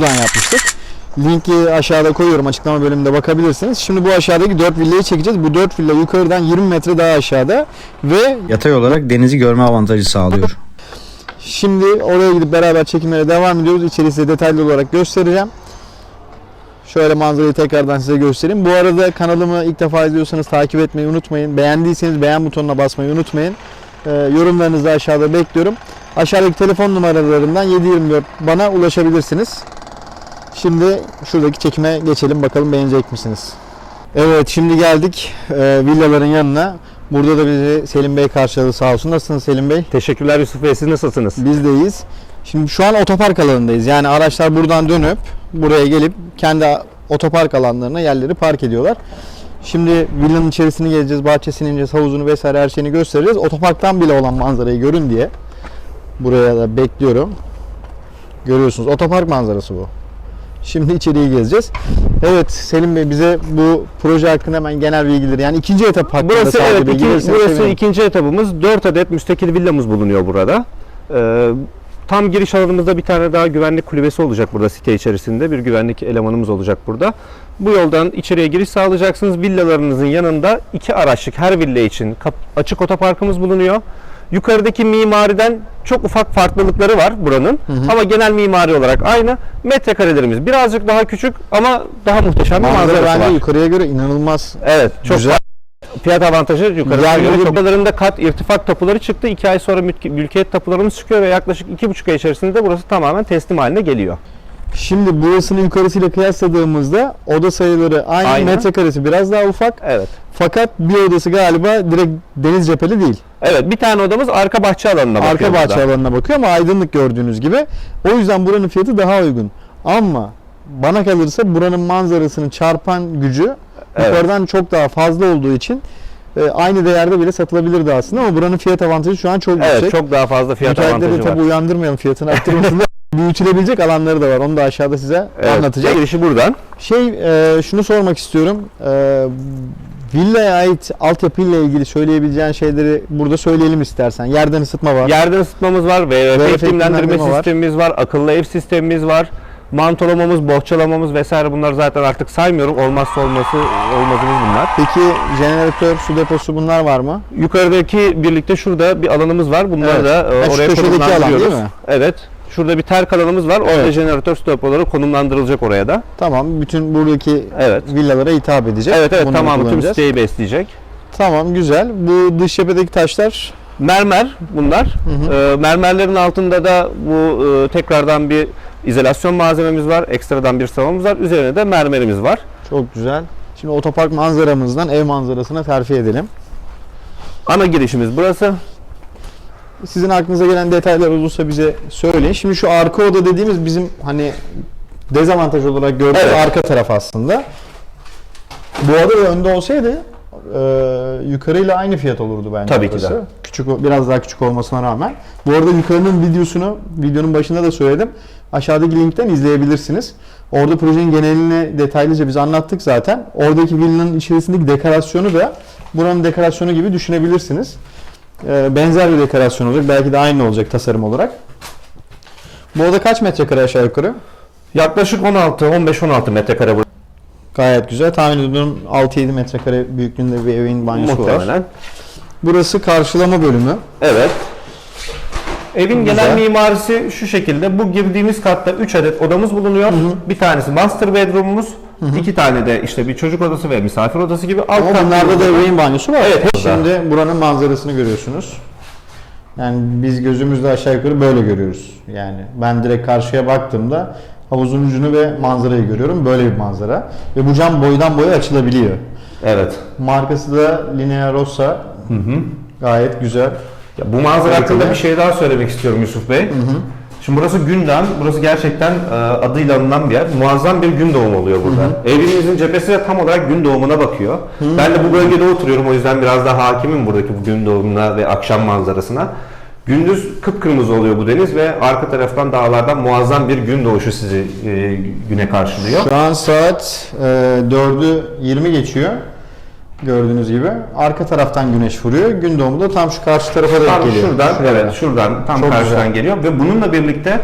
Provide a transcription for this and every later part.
Buradan yapmıştık. Linki aşağıda koyuyorum açıklama bölümünde bakabilirsiniz. Şimdi bu aşağıdaki 4 villayı çekeceğiz. Bu 4 villa yukarıdan 20 metre daha aşağıda ve Yatay olarak denizi görme avantajı sağlıyor. Şimdi oraya gidip beraber çekimlere devam ediyoruz. İçeriği size detaylı olarak göstereceğim. Şöyle manzarayı tekrardan size göstereyim. Bu arada kanalımı ilk defa izliyorsanız takip etmeyi unutmayın. Beğendiyseniz beğen butonuna basmayı unutmayın. Ee, yorumlarınızı da aşağıda bekliyorum. Aşağıdaki telefon numaralarından 724 bana ulaşabilirsiniz. Şimdi şuradaki çekime geçelim bakalım beğenecek misiniz? Evet şimdi geldik e, villaların yanına. Burada da bizi Selim Bey karşıladı sağ olsun. Nasılsınız Selim Bey? Teşekkürler Yusuf Bey. Siz nasılsınız? Bizdeyiz. Şimdi şu an otopark alanındayız. Yani araçlar buradan dönüp buraya gelip kendi otopark alanlarına yerleri park ediyorlar. Şimdi villanın içerisini gezeceğiz, bahçesini ineceğiz, havuzunu vesaire her şeyini göstereceğiz. Otoparktan bile olan manzarayı görün diye buraya da bekliyorum. Görüyorsunuz otopark manzarası bu. Şimdi içeriği gezeceğiz. Evet Selim Bey bize bu proje hakkında hemen genel bilgileri yani ikinci etap hakkında Burası evet bilgi iki, burası sevinirim. ikinci etabımız. 4 adet müstakil villamız bulunuyor burada. Ee, tam giriş alanımızda bir tane daha güvenlik kulübesi olacak burada site içerisinde. Bir güvenlik elemanımız olacak burada. Bu yoldan içeriye giriş sağlayacaksınız. Villalarınızın yanında iki araçlık her villa için açık otoparkımız bulunuyor. Yukarıdaki mimariden çok ufak farklılıkları var buranın. Ama genel mimari olarak aynı. Metrekarelerimiz birazcık daha küçük ama daha muhteşem bir Manzara manzarası bence var. yukarıya göre inanılmaz Evet, çok Güzel. fiyat avantajı yukarı çıkıyor. bu- Kapılarında kat irtifak tapuları çıktı. 2 ay sonra mülk- mülkiyet tapularımız çıkıyor ve yaklaşık 2,5 ay içerisinde burası tamamen teslim haline geliyor. Şimdi burasını yukarısıyla kıyasladığımızda oda sayıları aynı, Aynı. metrekaresi biraz daha ufak. Evet. Fakat bir odası galiba direkt deniz cepheli değil. Evet, bir tane odamız arka bahçe alanına bakıyor. Arka bahçe burada. alanına bakıyor ama aydınlık gördüğünüz gibi. O yüzden buranın fiyatı daha uygun. Ama bana kalırsa buranın manzarasını çarpan gücü Evet. yukarıdan çok daha fazla olduğu için e, aynı değerde bile satılabilirdi aslında ama buranın fiyat avantajı şu an çok Evet, yüksek. çok daha fazla fiyat Müteahhitleri avantajı var. tabi uyandırmayalım fiyatın arttırmasında. Büyütülebilecek alanları da var. Onu da aşağıda size Evet, anlatacağım. Girişi buradan. Şey e, şunu sormak istiyorum. E, villaya ait altyapıyla ilgili söyleyebileceğin şeyleri burada söyleyelim istersen. Yerden ısıtma var. Yerden ısıtmamız var, VVF iklimlendirme iklimlendirme var. sistemimiz var, akıllı ev sistemimiz var. Mantolamamız, bohçalamamız vesaire bunlar zaten artık saymıyorum. Olmazsa olması olmazımız bunlar. Peki jeneratör, su deposu bunlar var mı? Yukarıdaki birlikte şurada bir alanımız var. Bunları Evet. da e, oraya konumlandırıyoruz. değil mi? Evet. Şurada bir terk alanımız var. Orada Evet. jeneratör stopaları konumlandırılacak oraya da. Tamam. Bütün buradaki Evet. villalara hitap edecek. Evet evet Bunları tamam tüm siteyi besleyecek. Tamam güzel. Bu dış cephedeki taşlar Mermer bunlar. hı. Ee, mermerlerin altında da bu e, tekrardan bir izolasyon malzememiz var. Ekstradan bir sıvamız var. Üzerine de mermerimiz var. çok güzel. Şimdi otopark manzaramızdan ev manzarasına terfi edelim. Ana girişimiz burası. Sizin aklınıza gelen detaylar olursa bize söyleyin. Şimdi şu arka oda dediğimiz bizim hani dezavantaj olarak gördüğümüz Evet. arka taraf aslında. Bu oda da önde olsaydı e, yukarıyla aynı fiyat olurdu bence. Tabii ki orası. de. Küçük, biraz daha küçük olmasına rağmen. Bu arada yukarının videosunu videonun başında da söyledim. Aşağıdaki linkten izleyebilirsiniz. Orada projenin genelini detaylıca biz anlattık zaten. Oradaki villanın içerisindeki dekorasyonu da buranın dekorasyonu gibi düşünebilirsiniz. Ee, benzer bir dekorasyon olacak. Belki de aynı olacak tasarım olarak. Bu oda kaç metrekare aşağı yukarı? Yaklaşık 16 15-16 metrekare burası Gayet güzel. Tahmin ediyorum 6-7 metrekare büyüklüğünde bir evin banyosu var. muhtemelen. Burası karşılama bölümü. Evet. Evin Güzel. genel mimarisi şu şekilde. Bu girdiğimiz katta 3 adet odamız bulunuyor. Bir tanesi master bedroom'umuz. İki tane de işte bir çocuk odası ve misafir odası gibi. Alt Ama bunlarda da ebeveyn banyosu var. Evet, Şimdi buranın manzarasını görüyorsunuz. Yani biz gözümüzde aşağı yukarı böyle görüyoruz. Yani ben direkt karşıya baktığımda havuzun ucunu ve manzarayı görüyorum. Böyle bir manzara. Ve bu cam boydan boya açılabiliyor. Evet. Markası da Linea Rossa. Gayet güzel. Ya bu manzara hakkında bir şey daha söylemek istiyorum Yusuf Bey. Şimdi burası gündem. Burası gerçekten e, adıyla anılan bir yer. Muazzam bir gün doğumu oluyor burada. Evimizin cephesi de tam olarak gün doğumuna bakıyor. Ben de bu bölgede oturuyorum. O yüzden biraz daha hakimim buradaki bu gün doğumuna ve akşam manzarasına. Gündüz kıpkırmızı oluyor bu deniz ve arka taraftan dağlardan muazzam bir gün doğuşu sizi e, güne karşılıyor. Şu an saat e, 4'ü 20 geçiyor. Gördüğünüz gibi. Arka taraftan güneş vuruyor. Gün doğumu da tam şu karşı tarafa denk Tam geliyor. şuradan, Şuraya. evet şuradan tam Çok karşıdan güzel. geliyor ve bununla birlikte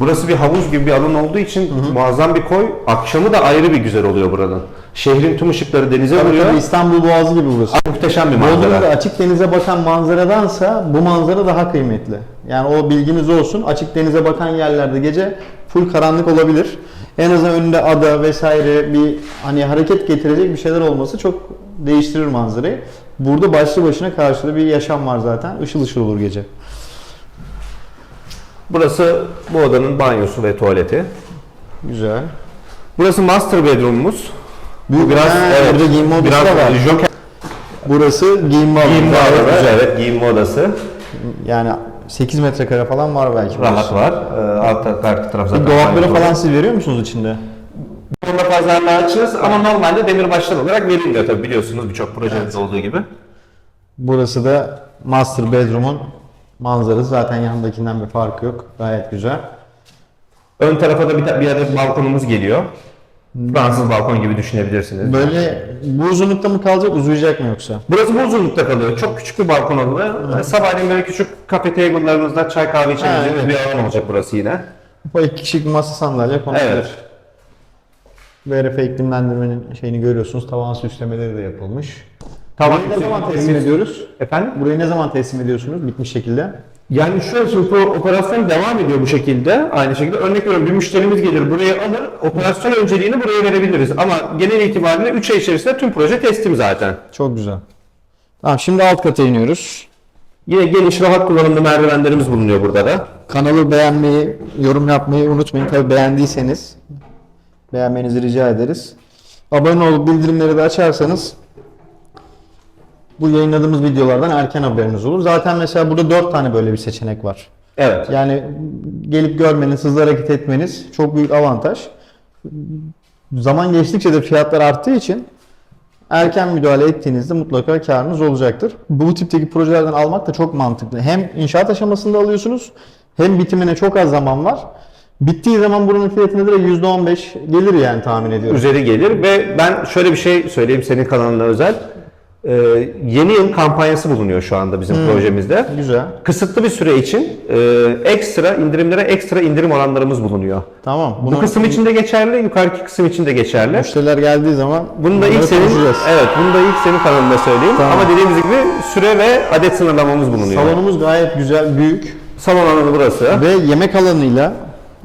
Burası bir havuz gibi bir alan olduğu için muazzam bir koy. Akşamı da ayrı bir güzel oluyor buranın. Şehrin tüm ışıkları denize Tabii vuruyor. tabii İstanbul Boğazı gibi burası. Muhteşem bir Bodrum'da manzara. açık denize bakan manzaradansa bu manzara daha kıymetli. Yani o bilginiz olsun. Açık denize bakan yerlerde gece full karanlık olabilir. En azından önünde ada vesaire bir hani hareket getirecek bir şeyler olması çok değiştirir manzarayı. Burada başlı başına karşıda bir yaşam var zaten. Işıl ışıl olur gece. Burası bu odanın banyosu ve tuvaleti. Güzel. Burası master bedroom'umuz. Büyük Biraz Ha, evet, burada giyinme odası biraz da var. Joker Burası giyinme giyinme Bu odası. arada Evet, giyinme odası. Yani 8 metrekare falan var belki. Rahat burası. var. Ee, alt arka taraf zaten. Dolapları falan siz veriyor musunuz içinde? Burada pazarlığa açığız ama normalde demirbaşlar olarak verilmiyor tabii biliyorsunuz birçok projemizde olduğu gibi. Burası da master bedroom'un manzarası. Zaten yanındakinden bir farkı yok. Gayet güzel. Ön tarafa da bir, bir adet balkonumuz geliyor. Fransız balkon gibi düşünebilirsiniz. Böyle bu uzunlukta mı kalacak, uzayacak mı yoksa? Burası bu uzunlukta kalıyor. Çok küçük bir balkon oluyor. Sabahleyin böyle küçük kafe table'larınızda çay kahve içebileceğiniz Ha, bir alan olacak burası yine. Bu iki kişilik masa sandalye konabilir. Evet. VRF iklimlendirmenin şeyini görüyorsunuz. Tavan süslemeleri de yapılmış. Tavan Burayı ne zaman teslim ediyoruz? Efendim? Burayı ne zaman teslim ediyorsunuz bitmiş şekilde? Yani şöyle şimdi bu operasyon devam ediyor bu şekilde. Aynı şekilde örnek veriyorum bir müşterimiz gelir buraya alır. Operasyon önceliğini buraya verebiliriz. Ama genel itibariyle 3 ay içerisinde tüm proje teslim zaten. Çok güzel. Tamam şimdi alt kata iniyoruz. Yine geniş rahat kullanımlı merdivenlerimiz bulunuyor burada da. Kanalı beğenmeyi, yorum yapmayı unutmayın. Tabii beğendiyseniz beğenmenizi rica ederiz. Abone olup bildirimleri de açarsanız bu yayınladığımız videolardan erken haberiniz olur. Zaten mesela burada 4 tane böyle bir seçenek var. Evet. Yani gelip görmeniz, hızlı hareket etmeniz çok büyük avantaj. Zaman geçtikçe de fiyatlar arttığı için erken müdahale ettiğinizde mutlaka karınız olacaktır. Bu tipteki projelerden almak da çok mantıklı. Hem inşaat aşamasında alıyorsunuz hem bitimine çok az zaman var. Bittiği zaman buranın fiyatına direkt %15 gelir yani tahmin ediyorum. Üzeri gelir ve ben şöyle bir şey söyleyeyim senin kanalına özel. Ee, yeni yıl kampanyası bulunuyor şu anda bizim projemizde. Güzel. Kısıtlı bir süre için e, ekstra indirimlere ekstra indirim oranlarımız bulunuyor. Tamam. Bu kısım için de geçerli, yukarıki kısım için de geçerli. müşteriler geldiği zaman Bunu da ilk senin, evet, bunu da ilk senin kanalında söyleyeyim. Tamam. Ama dediğimiz gibi süre ve adet sınırlamamız bulunuyor. Salonumuz gayet güzel, büyük. Salon alanı burası. Ve yemek alanıyla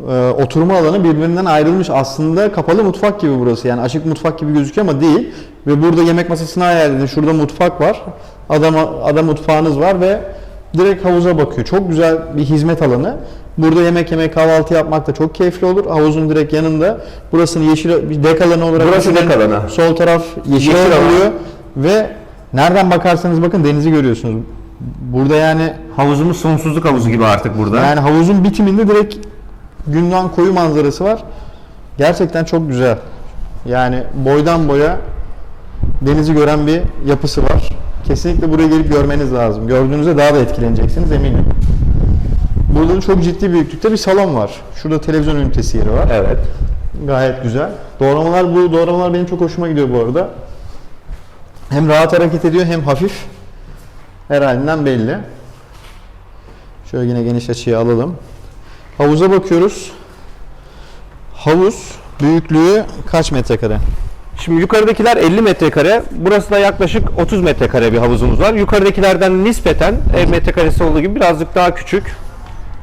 e, oturma alanı birbirinden ayrılmış. Aslında kapalı mutfak gibi burası. Yani açık mutfak gibi gözüküyor ama değil. Ve burada yemek masasına hayal edin. Şurada mutfak var. Adam, ada mutfağınız var ve direkt havuza bakıyor. Çok güzel bir hizmet alanı. Burada yemek yemek kahvaltı yapmak da çok keyifli olur. Havuzun direkt yanında. Burasını yeşil bir dek alanı olarak Burası dek alanı. Sol taraf yeşil Yeşil oluyor ve nereden bakarsanız bakın denizi görüyorsunuz. Burada yani Havuzumuz sonsuzluk havuzu gibi artık burada. yani havuzun bitiminde direkt günden koyu manzarası var. Gerçekten çok güzel. Yani boydan boya denizi gören bir yapısı var. Kesinlikle buraya gelip görmeniz lazım. Gördüğünüzde daha da etkileneceksiniz eminim. Burada da çok ciddi büyüklükte bir salon var. Şurada televizyon ünitesi yeri var. Evet. Gayet güzel. Doğramalar bu doğramalar benim çok hoşuma gidiyor bu arada. Hem rahat hareket ediyor hem hafif. Her halinden belli. Şöyle yine geniş açıya alalım. Havuza bakıyoruz. Havuz büyüklüğü kaç metrekare? Şimdi yukarıdakiler 50 metrekare, burası da yaklaşık 30 metrekare bir havuzumuz var. Yukarıdakilerden nispeten ev metrekaresi olduğu gibi birazcık daha küçük.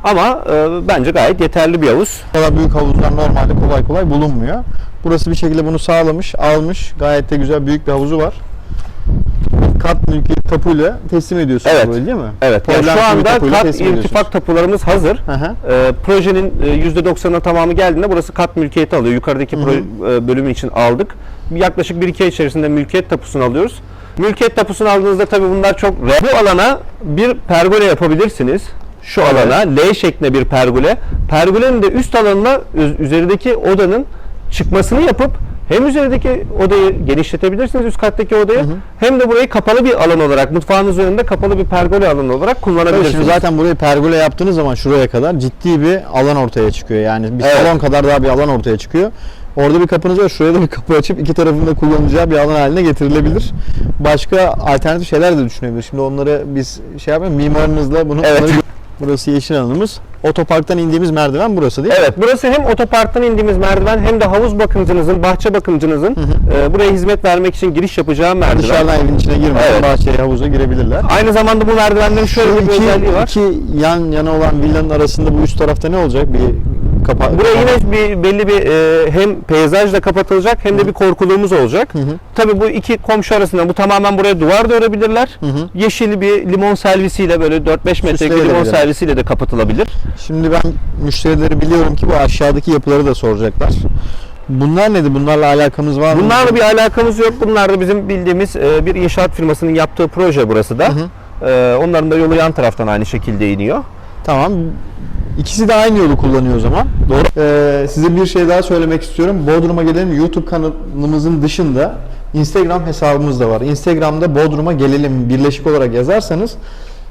Ama e, bence gayet yeterli bir havuz. Bu kadar büyük havuzlar normalde kolay kolay bulunmuyor. Burası bir şekilde bunu sağlamış, almış. Gayet de güzel büyük bir havuzu var. Kat mülki tapuyla teslim ediyorsunuz Evet. böyle değil mi? Evet. Yani şu anda kat irtifak tapularımız hazır. Hı hı. E, projenin e, %90'ına tamamı geldiğinde burası kat mülkiyeti alıyor. Yukarıdaki pro- e, bölümü için aldık. Yaklaşık 1-2 ay içerisinde mülkiyet tapusunu alıyoruz. Mülkiyet tapusunu aldığınızda tabii bunlar çok Bu alana bir pergole yapabilirsiniz. Şu Evet. alana L şeklinde bir pergole. Pergolenin de üst alanına üz- üzerindeki odanın çıkmasını yapıp hem üzerindeki odayı genişletebilirsiniz üst kattaki odayı hem de burayı kapalı bir alan olarak mutfağınız önünde kapalı bir pergole alanı olarak kullanabilirsiniz. şimdi zaten burayı pergole yaptığınız zaman şuraya kadar ciddi bir alan ortaya çıkıyor. Yani bir Evet. salon kadar daha bir alan ortaya çıkıyor. Orada bir kapınız var. Şuraya da bir kapı açıp iki tarafında kullanacağı bir alan haline getirilebilir. Başka alternatif şeyler de düşünebilir. Şimdi onları biz şey yapmayalım. Mimarınızla bunu Evet. Burası yeşil alanımız. otoparktan indiğimiz merdiven burası değil mi? Evet, burası hem otoparktan indiğimiz merdiven hem de havuz bakımcınızın, bahçe bakımcınızın e, buraya hizmet vermek için giriş yapacağı merdiven. Dışarıdan evin içine girmeden Evet. bahçeye, havuza girebilirler. Aynı zamanda bu merdivenlerin şöyle Şu bir iki, özelliği var. iki yan yana olan villanın arasında bu üst tarafta ne olacak? Bir kapak. Buraya yine bir belli bir e, hem peyzajla kapatılacak hem de bir korkuluğumuz olacak. hı. Tabii bu iki komşu arasında bu tamamen buraya duvar da örebilirler. hı. Yeşil bir limon servisiyle böyle 4-5 metrelik bir limon servisiyle de kapatılabilir. Şimdi ben müşterileri biliyorum ki bu aşağıdaki yapıları da soracaklar. Bunlar nedir? Bunlarla alakamız var mı? Bunlarla bir alakamız yok. Bunlar da bizim bildiğimiz e, bir inşaat firmasının yaptığı proje burası da. Hı E, onların da yolu yan taraftan aynı şekilde iniyor. Tamam. İkisi de aynı yolu kullanıyor o zaman. Doğru. Ee, size bir şey daha söylemek istiyorum. Bodrum'a gelelim YouTube kanalımızın dışında Instagram hesabımız da var. Instagram'da Bodrum'a gelelim birleşik olarak yazarsanız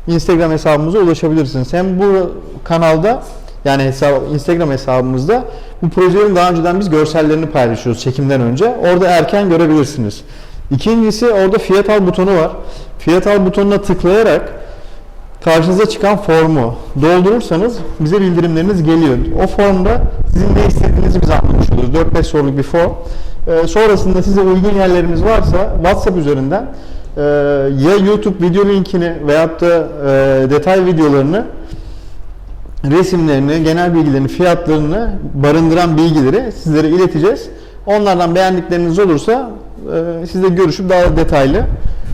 Instagram hesabımıza ulaşabilirsiniz. Hem bu kanalda yani hesap, Instagram hesabımızda bu projelerin daha önceden biz görsellerini paylaşıyoruz çekimden önce. Orada erken görebilirsiniz. İkincisi orada fiyat al butonu var. Fiyat al butonuna tıklayarak karşınıza çıkan formu doldurursanız bize bildirimleriniz geliyor. O formda sizin ne istediğinizi biz anlamış oluruz. 4-5 soruluk bir form. Ee, sonrasında size uygun yerlerimiz varsa WhatsApp üzerinden e, ya YouTube video linkini veyahut da e, detay videolarını resimlerini, genel bilgilerini, fiyatlarını barındıran bilgileri sizlere ileteceğiz. Onlardan beğendikleriniz olursa e, sizle görüşüp daha detaylı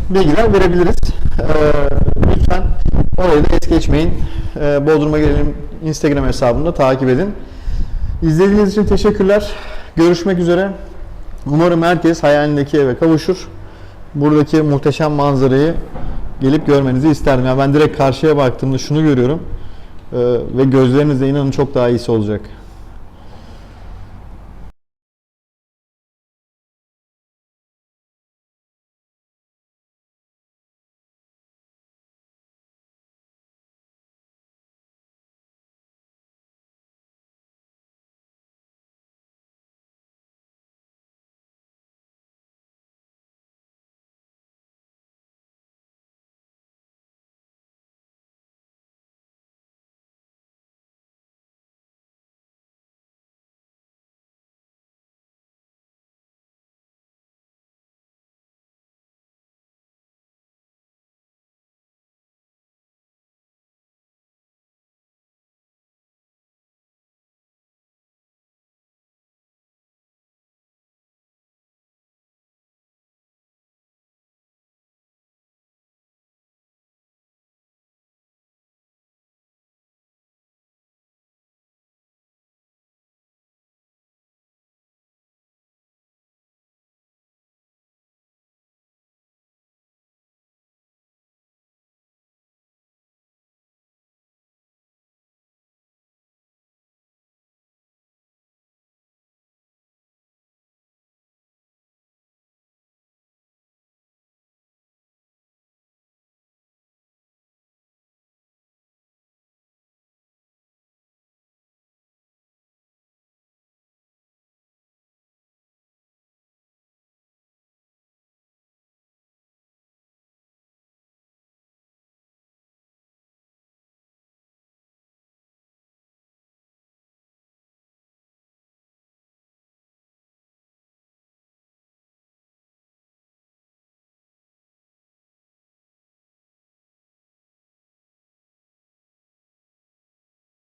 bilgiler verebiliriz. E, orayı da es geçmeyin. E, Bodrum'a gelelim Instagram hesabını takip edin. İzlediğiniz için teşekkürler. Görüşmek üzere. Umarım herkes hayalindeki eve kavuşur. Buradaki muhteşem manzarayı gelip görmenizi isterdim. Yani ben direkt karşıya baktığımda şunu görüyorum. Ee, ve gözlerinizle inanın çok daha iyisi olacak.